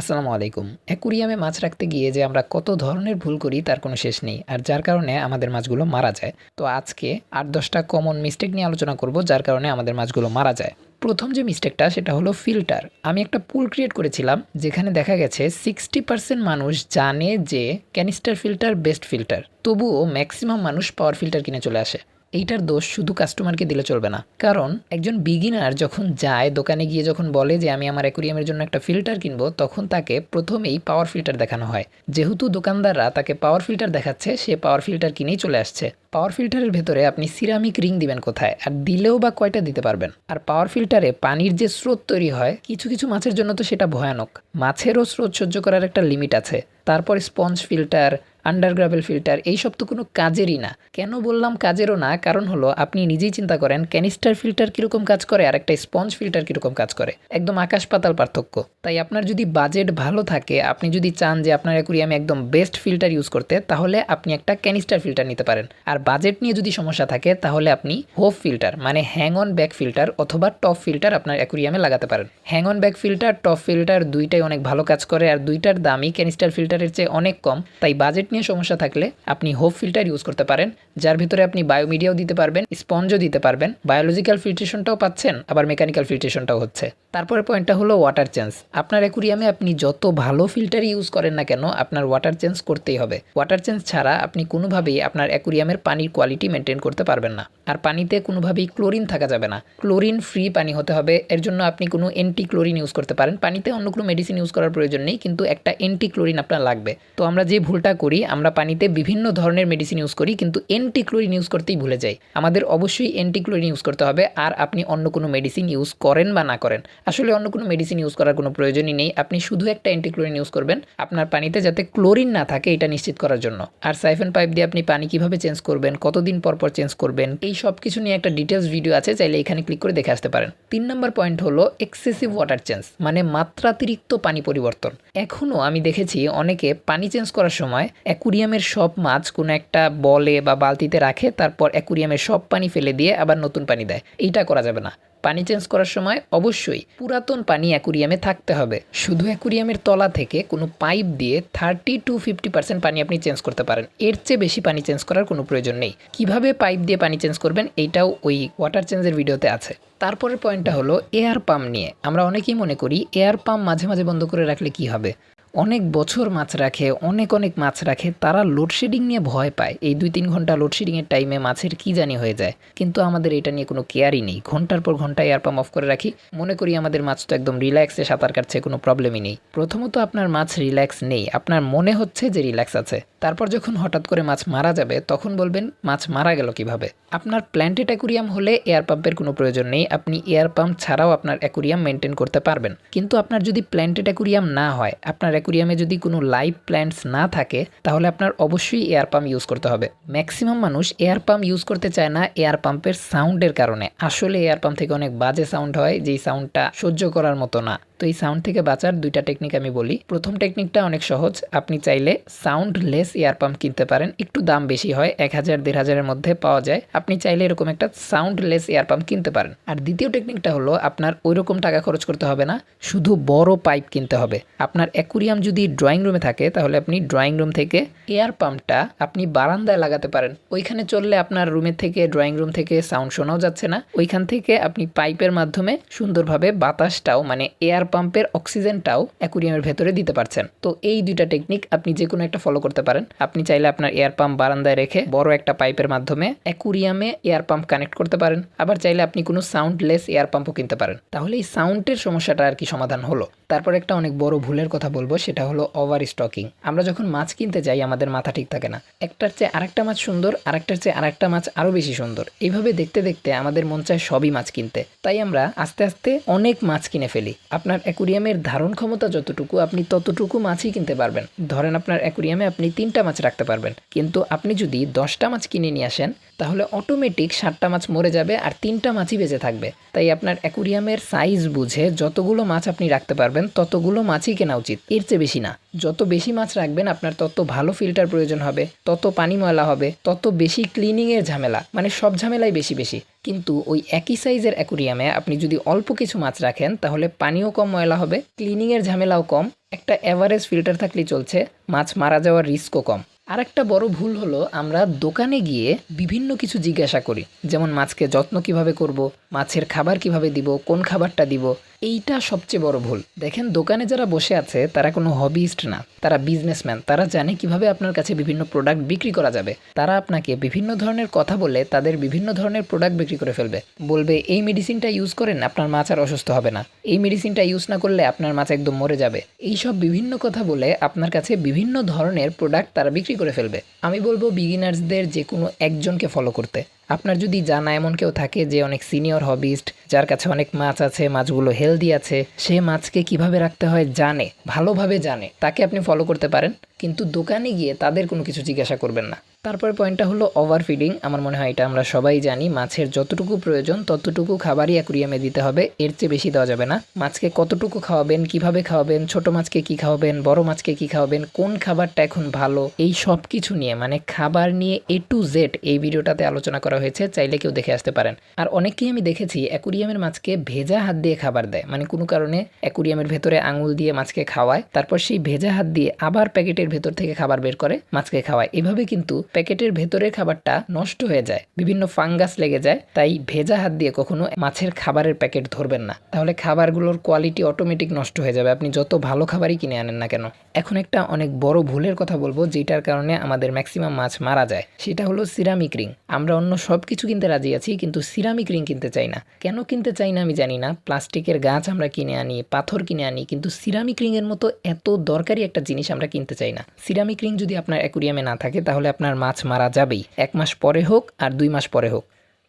আসসালামু আলাইকুম। অ্যাকুরিয়ামে মাছ রাখতে গিয়ে যে আমরা কত ধরনের ভুল করি, তার কোনো শেষ নেই। আর যার কারণে আমাদের মাছগুলো মারা যায়। তো আজকে আট দশটা কমন মিস্টেক নিয়ে আলোচনা করব, যার কারণে আমাদের মাছগুলো মারা যায়। প্রথম যে মিস্টেকটা সেটা হলো ফিল্টার আমি একটা পুল ক্রিয়েট করেছিলাম, যেখানে দেখা গেছে সিক্সটি পার্সেন্ট মানুষ জানে যে ক্যানিস্টার ফিল্টার বেস্ট ফিল্টার তবুও ম্যাক্সিমাম মানুষ পাওয়ার ফিল্টার কিনে চলে আসে। এইটার দোষ শুধু কাস্টমারকে দিলে চলবে না। কারণ একজন বিগিনার যখন যায়, দোকানে গিয়ে যখন বলে যে, আমি আমার অ্যাকুরিয়ামের জন্য একটা ফিল্টার কিনবো, তখন তাকে প্রথমেই পাওয়ার ফিল্টার দেখানো হয়। যেহেতু দোকানদাররা তাকে পাওয়ার ফিল্টার দেখাচ্ছে, সে পাওয়ার ফিল্টার কিনেই চলে আসছে। পাওয়ার ফিল্টারের ভেতরে আপনি সিরামিক রিং দিবেন কোথায়? আর দিলেও বা কয়টা দিতে পারবেন? আর পাওয়ার ফিল্টারে পানির যে স্রোত তৈরি হয়, কিছু কিছু মাছের জন্য তো সেটা ভয়ানক। মাছেরও স্রোত সহ্য করার একটা লিমিট আছে। তারপর স্পঞ্জ ফিল্টার আন্ডারগ্রাভেল ফিল্টার এইসব তো কোনো কাজেরই না। কেন বললাম কাজেরও না? কারণ হলো, আপনি নিজেই চিন্তা করেন ক্যানিস্টার ফিল্টার কীরকম কাজ করে আর একটা স্পঞ্জ ফিল্টার কীরকম কাজ করে। একদম আকাশ পাতাল পার্থক্য। তাই আপনার যদি বাজেট ভালো থাকে, আপনি যদি চান যে আপনার অ্যাকুরিয়ামে একদম বেস্ট ফিল্টার ইউজ করতে, তাহলে আপনি একটা ক্যানিস্টার ফিল্টার নিতে পারেন। আর বাজেট নিয়ে যদি সমস্যা থাকে, তাহলে আপনি হোপ ফিল্টার মানে হ্যাং অন ব্যাক ফিল্টার অথবা টপ ফিল্টার আপনার অ্যাকুরিয়ামে লাগাতে পারেন। Hang on back filter top filter দুইটাই অনেক ভালো কাজ করে আর দুইটার দামই ক্যানিস্টার ফিল্টারের চেয়ে অনেক কম। তাই বাজেট নিয়ে সমস্যা থাকলে আপনি হোপ ফিল্টার ইউজ করতে পারেন, যার ভিতরে আপনি বায়োমিডিয়াও দিতে পারবেন স্পঞ্জও দিতে পারবেন বায়োলজিক্যাল ফিল্ট্রেশনটাও পাচ্ছেন, আবার মেকানিক্যাল ফিল্ট্রেশনটাও হচ্ছে। তারপরে পয়েন্টটা হলো ওয়াটার চেঞ্জ আপনার অ্যাকুরিয়ামে আপনি যত ভালো ফিল্টার ইউজ করেন না কেন, আপনার ওয়াটার চেঞ্জ করতেই হবে। ওয়াটার চেঞ্জ ছাড়া আপনি কোনোভাবেই আপনার অ্যাকুরিয়ামের পানির কোয়ালিটি মেনটেন করতে পারবেন না। আর পানিতে কোনোভাবেই ক্লোরিন থাকা যাবে না। ক্লোরিন ফ্রি পানি হতে হবে। এর জন্য আপনি কোনো এন্টি ক্লোরিন ইউজ করতে পারেন। পানিতে অন্য কোনো মেডিসিন ইউজ করার প্রয়োজন নেই, কিন্তু একটা এন্টি ক্লোরিন আপনার লাগবে। তো আমরা যে ভুলটা করি, আমরা পানিতে বিভিন্ন ধরনের মেডিসিন ইউজ করি, কিন্তু এন্টি ক্লোরিন ইউজ করতেই ভুলে যাই। আমাদের অবশ্যই এন্টি ক্লোরিন ইউজ করতে হবে, আর আপনি অন্য কোনো মেডিসিন ইউজ করেন বা না করেন। আসলে অন্য কোনো মেডিসিন ইউজ করার কোনো প্রয়োজনই নেই। আপনি শুধু একটা এন্টি ক্লোরিন ইউজ করবেন। আপনার পানিতে যাতে ক্লোরিন না থাকে, এটা নিশ্চিত করার জন্য। আর সাইফেন পাইপ দিয়ে আপনি পানি কীভাবে চেঞ্জ করবেন কতদিন পর পর চেঞ্জ করবেন, এই সব কিছু নিয়ে একটা ডিটেলস ভিডিও আছে, চাইলে এখানে ক্লিক করে দেখে আসতে পারেন। তিন নম্বর পয়েন্ট হলো এক্সেসিভ ওয়াটার চেঞ্জ মানে মাত্রাতিরিক্ত পানি পরিবর্তন। এখনও আমি দেখেছি অনেকে পানি চেঞ্জ করার সময় অ্যাকুরিয়ামের সব মাছ কোনো একটা বলে বা বালতিতে রাখে, তারপর অ্যাকুরিয়ামের সব পানি ফেলে দিয়ে আবার নতুন পানি দেয়। এইটা করা যাবে না। পানি চেঞ্জ করার সময় অবশ্যই পুরাতন পানি অ্যাকুরিয়ামে থাকতে হবে। শুধু অ্যাকুরিয়ামের তলা থেকে কোনো পাইপ দিয়ে থার্টি টু ফিফটি পার্সেন্ট পানি আপনি চেঞ্জ করতে পারেন। এর চেয়ে বেশি পানি চেঞ্জ করার কোনো প্রয়োজন নেই। কীভাবে পাইপ দিয়ে পানি চেঞ্জ করবেন এইটাও ওই ওয়াটার চেঞ্জের ভিডিওতে আছে। তারপরের পয়েন্টটা হলো এয়ার পাম্প নিয়ে। আমরা অনেকেই মনে করি এয়ার পাম্প মাঝে মাঝে বন্ধ করে রাখলে কি হবে? অনেক বছর মাছ রাখে, অনেক অনেক মাছ রাখে, তারা লোডশেডিং নিয়ে ভয় পায়। এই দুই তিন ঘণ্টা লোডশেডিংয়ের টাইমে মাছের কি জানি হয়ে যায়। কিন্তু আমাদের এটা নিয়ে কোনো কেয়ারই নেই। ঘণ্টার পর ঘণ্টা এয়ার পাম্প অফ করে রাখি। মনে করি আমাদের মাছ তো একদম রিল্যাক্সে সাঁতার কাটছে, কোনো প্রবলেমই নেই। প্রথমত আপনার মাছ রিল্যাক্স নেই। আপনার মনে হচ্ছে যে রিল্যাক্স আছে। তারপর যখন হঠাৎ করে মাছ মারা যাবে, তখন বলবেন, মাছ মারা গেল কীভাবে? আপনার প্ল্যান্টেড অ্যাকুরিয়াম হলে এয়ার পাম্পের কোনো প্রয়োজন নেই। আপনি এয়ার পাম্প ছাড়াও আপনার অ্যাকুরিয়াম মেনটেন করতে পারবেন। কিন্তু আপনার যদি প্ল্যান্টেড অ্যাকুরিয়াম না হয়, আপনার অ্যাকুরিয়ামে যদি কোনো লাইভ প্ল্যান্টস না থাকে, তাহলে আপনার অবশ্যই এয়ার পাম্প ইউজ করতে হবে। ম্যাক্সিমাম মানুষ এয়ার পাম্প ইউজ করতে চায় না এয়ার পাম্পের সাউন্ডের কারণে। আসলে এয়ার পাম্প থেকে অনেক বাজে সাউন্ড হয়, যেই সাউন্ডটা সহ্য করার মতো না। তো এই সাউন্ড থেকে বাঁচার দুইটা টেকনিক আমি বলি। প্রথম টেকনিকটা অনেক সহজ। আপনি চাইলে সাউন্ডলেস এয়ার পাম্প কিনতে পারেন। একটু দাম বেশি হয়, এক হাজার, দেড় হাজারের মধ্যে পাওয়া যায়। আপনি চাইলে এরকম একটা সাউন্ডলেস এয়ার পাম্প কিনতে পারেন। আর দ্বিতীয় টেকনিকটা হলো, আপনার ওই রকম টাকা খরচ করতে হবে না, শুধু বড় পাইপ কিনতে হবে। আপনার অ্যাকুরিয়াম যদি ড্রয়িং রুমে থাকে, তাহলে আপনি ড্রয়িং রুম থেকে এয়ার পাম্পটা আপনি বারান্দায় লাগাতে পারেন। ওইখানে চললে আপনার রুমের থেকে ড্রয়িং রুম থেকে সাউন্ড শোনাও যাচ্ছে না। ওইখান থেকে আপনি পাইপের মাধ্যমে সুন্দরভাবে বাতাসটাও মানে এয়ার পাম্পের অক্সিজেনটাও অ্যাকুরিয়ামের ভেতরে দিতে পারছেন। তো এই দুইটা টেকনিক আপনি যে কোনো একটা ফলো করতে পারেন। আপনি চাইলে আপনার এয়ার পাম্প বারান্দায় রেখে বড় একটা পাইপের মাধ্যমে অ্যাকুরিয়ামে এয়ার পাম্প কানেক্ট করতে পারেন। আবার চাইলে আপনি কোনো সাউন্ডলেস এয়ার পাম্পও কিনতে পারেন। তাহলে এই সাউন্ডের সমস্যাটা আর কি সমাধান হলো? তারপর একটা অনেক বড় ভুলের কথা বলব, সেটা হলো ওভার স্টকিং আমরা যখন মাছ কিনতে যাই, আমাদের মাথা ঠিক থাকে না। একটার চেয়ে আরেকটা মাছ সুন্দর, আরেকটার চেয়ে আরেকটা মাছ আরও বেশি সুন্দর। এইভাবে দেখতে দেখতে আমাদের মন চায় সবই মাছ কিনতে। তাই আমরা আস্তে আস্তে অনেক মাছ কিনে ফেলি। আপনার অ্যাকুরিয়ামের ধারণ ক্ষমতা যতটুকু, আপনি ততটুকু মাছই কিনতে পারবেন। ধরেন আপনার অ্যাকুরিয়ামে আপনি তিনটা মাছ রাখতে পারবেন। কিন্তু আপনি যদি দশটা মাছ কিনে নিয়ে আসেন, তাহলে অটোমেটিক সাতটা মাছ মরে যাবে আর তিনটা মাছই বেঁচে থাকবে। তাই আপনার অ্যাকুরিয়ামের সাইজ বুঝে যতগুলো মাছ আপনি রাখতে পারবেন, ততগুলো মাছই কেনা উচিত। এর চেয়ে বেশি না। যত বেশি মাছ রাখবেন, আপনার তত ভালো ফিল্টার প্রয়োজন হবে, তত পানি ময়লা হবে, তত বেশি ক্লিনিংয়ের ঝামেলা। মানে সব ঝামেলাই বেশি বেশি। কিন্তু ওই একই সাইজের অ্যাকুরিয়ামে আপনি যদি অল্প কিছু মাছ রাখেন, তাহলে পানিও কম ময়লা হবে, ক্লিনিংয়ের ঝামেলাও কম, একটা অ্যাভারেজ ফিল্টার থাকলেই চলছে, মাছ মারা যাওয়ার রিস্কও কম। আর একটা বড় ভুল হলো, আমরা দোকানে গিয়ে বিভিন্ন কিছু জিজ্ঞাসা করি, যেমন মাছকে যত্ন কীভাবে করব, মাছের খাবার কীভাবে দিব, কোন খাবারটা দিব এইটা সবচেয়ে বড় ভুল। দেখেন, দোকানে যারা বসে আছে, তারা কোনো হবিস্ট না। তারা বিজনেসম্যান তারা জানে কীভাবে আপনার কাছে বিভিন্ন প্রোডাক্ট বিক্রি করা যাবে। তারা আপনাকে বিভিন্ন ধরনের কথা বলে, তাদের বিভিন্ন ধরনের প্রোডাক্ট বিক্রি করে ফেলবে। বলবে, এই মেডিসিনটা ইউজ করেন, আপনার মাছ আর অসুস্থ হবে না। এই মেডিসিনটা ইউজ না করলে আপনার মাছ একদম মরে যাবে। এই সব বিভিন্ন কথা বলে আপনার কাছে বিভিন্ন ধরনের প্রোডাক্ট তারা বিক্রি করে ফেলবে। আমি বলব বিগিনার্সদের যে কোনো একজনকে ফলো করতে। আপনার যদি জানা এমন কেউ থাকে যে অনেক সিনিয়র হবিস্ট, যার কাছে অনেক মাছ আছে, মাছগুলো হেলদি আছে, সে মাছকে কীভাবে রাখতে হয় জানে, ভালোভাবে জানে, তাকে আপনি ফলো করতে পারেন? কিন্তু দোকানে গিয়ে তাদের কোনো কিছু জিজ্ঞাসা করবেন না। তারপরে পয়েন্টটা হলো ওভার ফিডিং আমার মনে হয় এটা আমরা সবাই জানি, মাছের যতটুকু প্রয়োজন ততটুকু খাবারই অ্যাকুরিয়ামে দিতে হবে, এর চেয়ে বেশি দেওয়া যাবে না। মাছকে কতটুকু খাওয়াবেন, কীভাবে খাওয়াবেন, ছোট মাছকে কি খাওয়াবেন, বড় মাছকে কি খাওয়াবেন, কোন খাবারটা এখন ভালো, এই সব কিছু নিয়ে মানে খাবার নিয়ে এ টু জেড এই ভিডিওটাতে আলোচনা করা হয়েছে, চাইলে কেউ দেখে আসতে পারেন। আর অনেককেই আমি দেখেছি অ্যাকুরিয়ামের মাছকে ভেজা হাত দিয়ে খাবার দেয় মানে কোনো কারণে অ্যাকুরিয়ামের ভেতরে আঙুল দিয়ে মাছকে খাওয়ায়, তারপর সেই ভেজা হাত দিয়ে আবার প্যাকেটের ভেতর থেকে খাবার বের করে মাছকে খাওয়ায়। এভাবে কিন্তু প্যাকেটের ভেতরের খাবারটা নষ্ট হয়ে যায়। বিভিন্ন ফাঙ্গাস লেগে যায়। তাই ভেজা হাত দিয়ে কখনো মাছের খাবারের প্যাকেট ধরবেন না। তাহলে খাবারগুলোর কোয়ালিটি অটোমেটিক নষ্ট হয়ে যাবে। আপনি যত ভালো খাবারই কিনে আনেন না কেন। এখন একটা অনেক বড় ভুলের কথা বলব, যেটার কারণে আমাদের ম্যাক্সিমাম মাছ মারা যায়। সেটা হলো সিরামিক রিং। আমরা অন্য সব কিছু কিনতে রাজি আছি, কিন্তু সিরামিক রিং কিনতে চাই না। কেন কিনতে চাই না আমি জানি না। প্লাস্টিকের গাছ আমরা কিনে আনি, পাথর কিনে আনি, কিন্তু সিরামিক রিংয়ের মতো এত দরকারি একটা জিনিস আমরা কিনতে চাই না। সিরামিক রিং যদি আপনার অ্যাকুরিয়ামে না থাকে, তাহলে আপনার মাছ মারা যাবেই। এক মাস পরে হোক আর দুই মাস পরে হোক।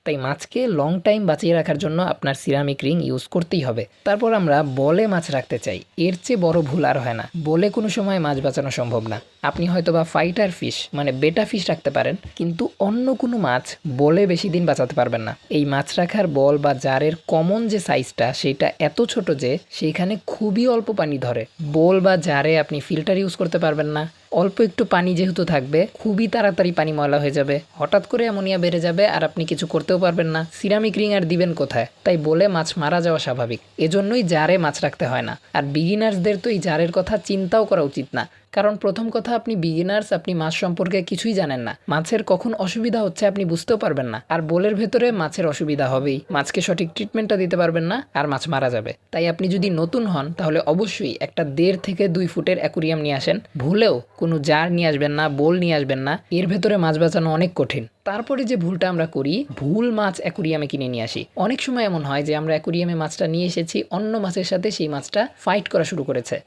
তাই মাছকে লং টাইম বাঁচিয়ে রাখার জন্য আপনার সিরামিক রিং ইউজ করতেই হবে। তারপর আমরা বলে মাছ রাখতে চাই। এর চেয়ে বড় ভুল আর হয় না। বলে কোনো সময় মাছ বাঁচানো সম্ভব না। আপনি হয়তো বা ফাইটার ফিশ মানে বেটা ফিশ রাখতে পারেন, কিন্তু অন্য কোনো মাছ বলে বেশি দিন বাঁচাতে পারবেন না। এই মাছ রাখার বল বা জারের কমন যে সাইজটা সেটা এত ছোট যে সেইখানে খুবই অল্প পানি ধরে। বোল বা জারে আপনি ফিল্টার ইউজ করতে পারবেন না। অল্প একটু পানি যেহেতু থাকবে, খুবই তাড়াতাড়ি পানি ময়লা হয়ে যাবে। হঠাৎ করে অ্যামোনিয়া বেড়ে যাবে আর আপনি কিছু করতেও পারবেন না। সিরামিক রিং আর দিবেন কোথায়? তাই বলে মাছ মারা যাওয়া স্বাভাবিক। এজন্যই জারে মাছ রাখতে হয় না। আর বিগিনার্সদের তো এই জারের কথা চিন্তাও করা উচিত না। কারণ প্রথম কথা, আপনি বিগিনার্স আপনি মাছ সম্পর্কে কিছুই জানেন না। মাছের কখন অসুবিধা হচ্ছে আপনি বুঝতেও পারবেন না। আর বোলের ভেতরে মাছের অসুবিধা হবেই। মাছকে সঠিক ট্রিটমেন্টটা দিতে পারবেন না আর মাছ মারা যাবে। তাই আপনি যদি নতুন হন, তাহলে অবশ্যই একটা দেড় থেকে দুই ফুটের অ্যাকুরিয়াম নিয়ে আসেন। ভুলেও কোনো জার নিয়ে আসবেন না, বোল নিয়ে আসবেন না। এর ভেতরে মাছ বাঁচানো অনেক কঠিন। তারপরে যে ভুলটা আমরা করি, ভুল মাছ অ্যাকুরিয়ামে কিনে নিয়ে আসি। অনেক সময় এমন হয় যে, আমরা অ্যাকুরিয়ামে মাছটা নিয়ে এসেছি, অন্য মাছের সাথে সেই মাছটা ফাইট করা শুরু করেছে।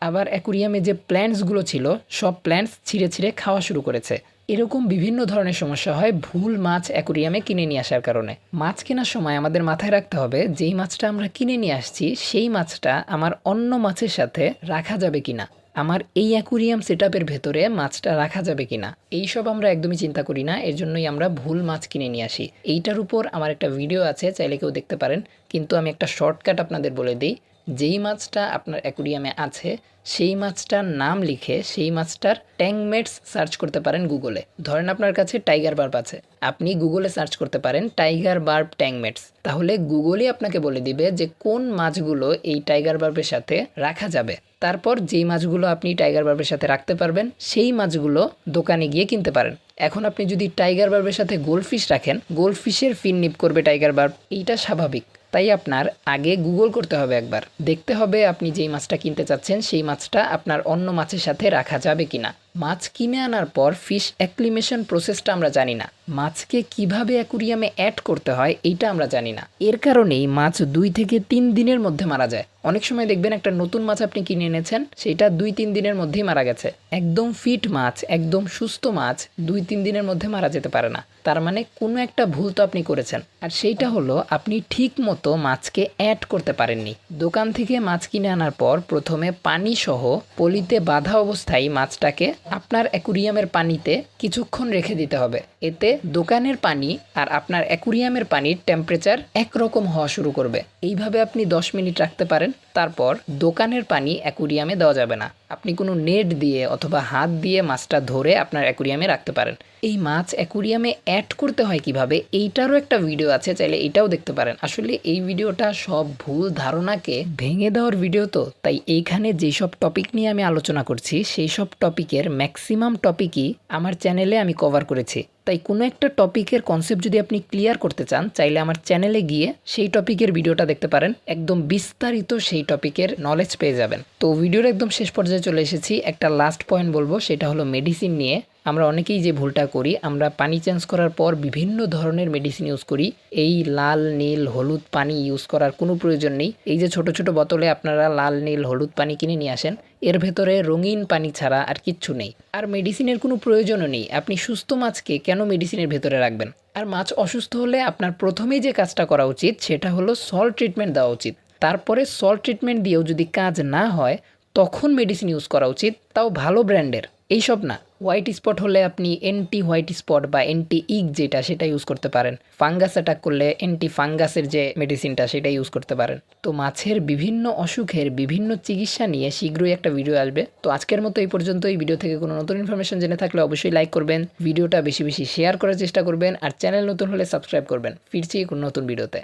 আবার অ্যাকুরিয়ামে যে প্ল্যান্টসগুলো ছিল, সব প্ল্যান্টস ছিঁড়ে ছিঁড়ে খাওয়া শুরু করেছে। এরকম বিভিন্ন ধরনের সমস্যা হয় ভুল মাছ অ্যাকুরিয়ামে কিনে নিয়ে আসার কারণে। মাছ কেনার সময় আমাদের মাথায় রাখতে হবে, যেই মাছটা আমরা কিনে নিয়ে আসছি, সেই মাছটা আমার অন্য মাছের সাথে রাখা যাবে কিনা? আমার এই অ্যাকুরিয়াম সেট ভেতরে মাছটা রাখা যাবে কিনা? এইসব আমরা একদমই চিন্তা করি না, এর জন্যই আমরা ভুল মাছ কিনে নিয়ে আসি। এইটার উপর আমার একটা ভিডিও আছে, চাইলে কেউ দেখতে পারেন। কিন্তু আমি একটা শর্টকাট আপনাদের বলে দিই। যেই মাছটা আপনার অ্যাকুরিয়ামে আছে, সেই মাছটার নাম লিখে সেই মাছটার ট্যাংমেটস সার্চ করতে পারেন গুগলে। ধরেন আপনার কাছে টাইগার বার্ব আছে। আপনি গুগলে সার্চ করতে পারেন টাইগার বার্ব ট্যাংমেটস তাহলে গুগলই আপনাকে বলে দিবে যে কোন মাছগুলো এই টাইগার বার্বের সাথে রাখা যাবে। তারপর যেই মাছগুলো আপনি টাইগার বার্বের সাথে রাখতে পারবেন, সেই মাছগুলো দোকানে গিয়ে কিনতে পারেন। এখন আপনি যদি টাইগার বার্বের সাথে গোল্ডফিশ রাখেন, গোল্ডফিশের ফিন নিপ করবে টাইগার বার্ব এইটা স্বাভাবিক। তাই আপনার আগে গুগল করতে হবে একবার। দেখতে হবে আপনি যেই মাছটা কিনতে চাচ্ছেন, সেই মাছটা আপনার অন্য মাছের সাথে রাখা যাবে কিনা। মাছ কিনে আনার পর ফিশ অ্যাক্লিমেশন প্রসেসটা আমরা জানি না। মাছকে কীভাবে অ্যাকুরিয়ামে অ্যাড করতে হয়, এইটা আমরা জানি না। এর কারণেই মাছ দুই থেকে তিন দিনের মধ্যে মারা যায়। অনেক সময় দেখবেন একটা নতুন মাছ আপনি কিনে এনেছেন, সেটা দুই তিন দিনের মধ্যেই মারা গেছে। একদম ফিট মাছ, একদম সুস্থ মাছ দুই তিন দিনের মধ্যে মারা যেতে পারে না। তার মানে কোনো একটা ভুল তো আপনি করেছেন। আর সেইটা হলো, আপনি ঠিক মতো মাছকে অ্যাড করতে পারেননি। দোকান থেকে মাছ কিনে আনার পর প্রথমে পানি সহ পলিতে বাধা অবস্থায় মাছটাকে আপনার অ্যাকুরিয়ামের পানিতে কিছুক্ষণ রেখে দিতে হবে। এতে দোকানের পানি আর আপনার অ্যাকুরিয়ামের পানির টেম্পারেচার একরকম হওয়া শুরু করবে। এইভাবে আপনি 10 মিনিট রাখতে পারেন, তারপর দোকানের পানি অ্যাকুরিয়ামে দেওয়া যাবে না। আপনি কোনো নেট দিয়ে অথবা হাত দিয়ে মাছটা ধরে আপনার অ্যাকুরিয়ামে রাখতে পারেন। এই মাছ অ্যাকুরিয়ামে অ্যাড করতে হয় কীভাবে? এইটারও একটা ভিডিও আছে, চাইলে এটাও দেখতে পারেন। আসলে এই ভিডিওটা সব ভুল ধারণাকে ভেঙে দেওয়ার ভিডিও তো। তাই এইখানে যেসব টপিক নিয়ে আমি আলোচনা করছি, সেই সব টপিকের ম্যাক্সিমাম টপিকই আমার চ্যানেলে আমি কভার করেছি। তাই কোনো একটা টপিকের কনসেপ্ট যদি আপনি ক্লিয়ার করতে চান, চাইলে আমার চ্যানেলে গিয়ে সেই টপিকের ভিডিওটা দেখতে পারেন। একদম বিস্তারিত সেই টপিকের নলেজ পেয়ে যাবেন। তো ভিডিওর একদম শেষ পর্যায়ে চলে এসেছি। একটা লাস্ট পয়েন্ট বলব, সেটা হলো মেডিসিন নিয়ে। আমরা অনেকেই যে ভুলটা করি, আমরা পানি চেঞ্জ করার পর বিভিন্ন ধরনের মেডিসিন ইউজ করি। এই লাল, নীল, হলুদ পানি ইউজ করার কোনো প্রয়োজন নেই। এই যে ছোট ছোট বোতলে আপনারা লাল, নীল, হলুদ পানি কিনে নিয়ে আসেন, এর ভেতরে রঙিন পানি ছাড়া আর কিচ্ছু নেই। আর মেডিসিনের কোনো প্রয়োজনও নেই। আপনি সুস্থ মাছকে কেন মেডিসিনের ভেতরে রাখবেন? আর মাছ অসুস্থ হলে আপনার প্রথমেই যে কাজটা করা উচিত, সেটা হলো সল্ট ট্রিটমেন্ট দেওয়া উচিত। তারপরে সল্ট ট্রিটমেন্ট দিয়েও যদি কাজ না হয়, তখন মেডিসিন ইউজ করা উচিত। তাও ভালো ব্র্যান্ডের এইসব না। হোয়াইট স্পট হলে আপনি এন্টি হোয়াইট স্পট বা এন্টি ইক যেটা, সেটা ইউজ করতে পারেন। ফাঙ্গাস অ্যাটাক করলে এন্টি ফাঙ্গাসের যে মেডিসিনটা সেটা ইউজ করতে পারেন। তো মাছের বিভিন্ন অসুখের বিভিন্ন চিকিৎসা নিয়ে শীঘ্রই একটা ভিডিও আসবে। তো আজকের মতো এই পর্যন্ত এই ভিডিও থেকে কোনো নতুন ইনফরমেশন জেনে থাকলে অবশ্যই লাইক করবেন। ভিডিওটা বেশি বেশি শেয়ার করার চেষ্টা করবেন। আর চ্যানেল নতুন হলে সাবস্ক্রাইব করবেন। ফিরছি কোনো নতুন ভিডিওতে